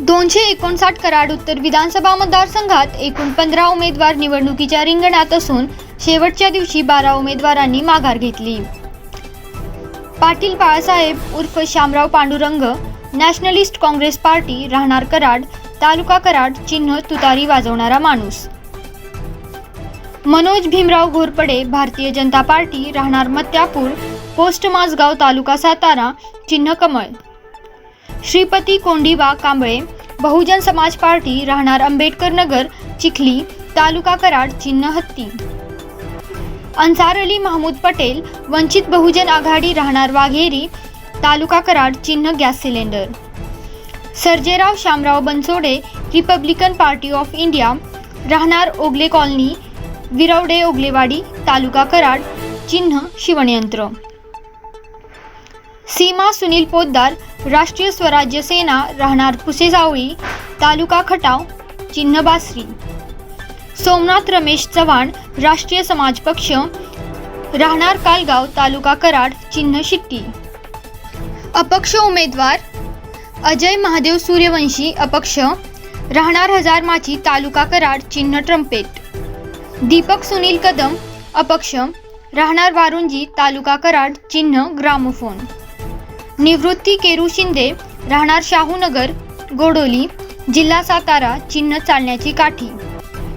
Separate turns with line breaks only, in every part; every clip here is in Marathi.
दोनशे एकोणसाठ कराड उत्तर विधानसभा मतदारसंघात एकूण पंधरा उमेदवार निवडणुकीच्या रिंगणात असून शेवटच्या दिवशी बारा उमेदवारांनी माघार घेतली. पाटील बाळासाहेब उर्फ Shyamrao Pandurang Nationalist Congress Party राहणार कराड तालुका कराड चिन्ह तुतारी वाजवणारा माणूस. मनोज भीमराव घोरपडे भारतीय जनता पार्टी राहणार मत्यापूर पोस्ट माझगाव तालुका सातारा चिन्ह कमळ. श्रीपती कोंडीबा कांबळे बहुजन समाज पार्टी राहणार आंबेडकर नगर चिखली तालुका कराड चिन्ह हत्ती अन्सार अली महमूद पटेल वंचित बहुजन आघाडी राहणार वाघेरी तालुका कराड चिन्ह gas cylinder. Sarjerao Shamrao Bansode Republican party of India राहणार ओगले कॉलनी विरवडे ओगलेवाडी तालुका कराड चिन्ह शिवणयंत्र. सीमा सुनील पोद्दार राष्ट्रीय स्वराज्य सेना राहणार पुसेजावळी तालुका खटाव चिन्ह बासरी सोमनाथ रमेश चव्हाण राष्ट्रीय समाज पक्ष राहणार कालगाव तालुका कराड चिन्ह शिट्टी. अपक्ष उमेदवार अजय महादेव सूर्यवंशी अपक्ष राहणार हजारमाची तालुका कराड चिन्ह ट्रम्पेट. दीपक सुनील कदम अपक्ष राहणार वारुंजी तालुका कराड चिन्ह ग्रामोफोन. निवृत्ती केरू शिंदे राहणार शाहूनगर गोडोली जिल्हा सातारा चिन्ह चालण्याची काठी.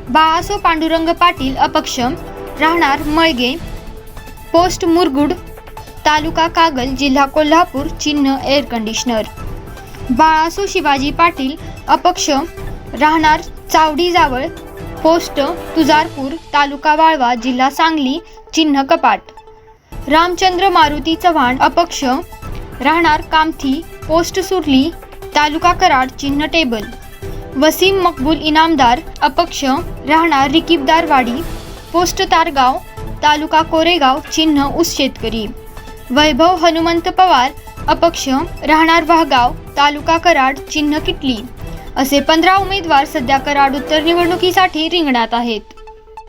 बाळासो पांडुरंग पाटील अपक्ष राहणार मळगे पोस्ट मुरगुड तालुका कागल जिल्हा कोल्हापूर चिन्ह एअर कंडिशनर बाळासो शिवाजी पाटील अपक्ष राहणार चावडी जावळ पोस्ट तुजारपूर तालुका वाळवा जिल्हा सांगली चिन्ह कपाट. रामचंद्र मारुती चव्हाण अपक्ष राहणार कामथी पोस्ट सुरली तालुका कराड चिन्ह टेबल. वसीम मकबूल इनामदार अपक्ष राहणार रिकीबदारवाडी पोस्ट तारगाव तालुका कोरेगाव चिन्ह ऊस शेतकरी. वैभव हनुमंत पवार अपक्ष राहणार वाहगाव तालुका कराड चिन्ह किटली. असे पंधरा उमेदवार सध्या कराड उत्तर निवडणुकीसाठी रिंगणात आहेत.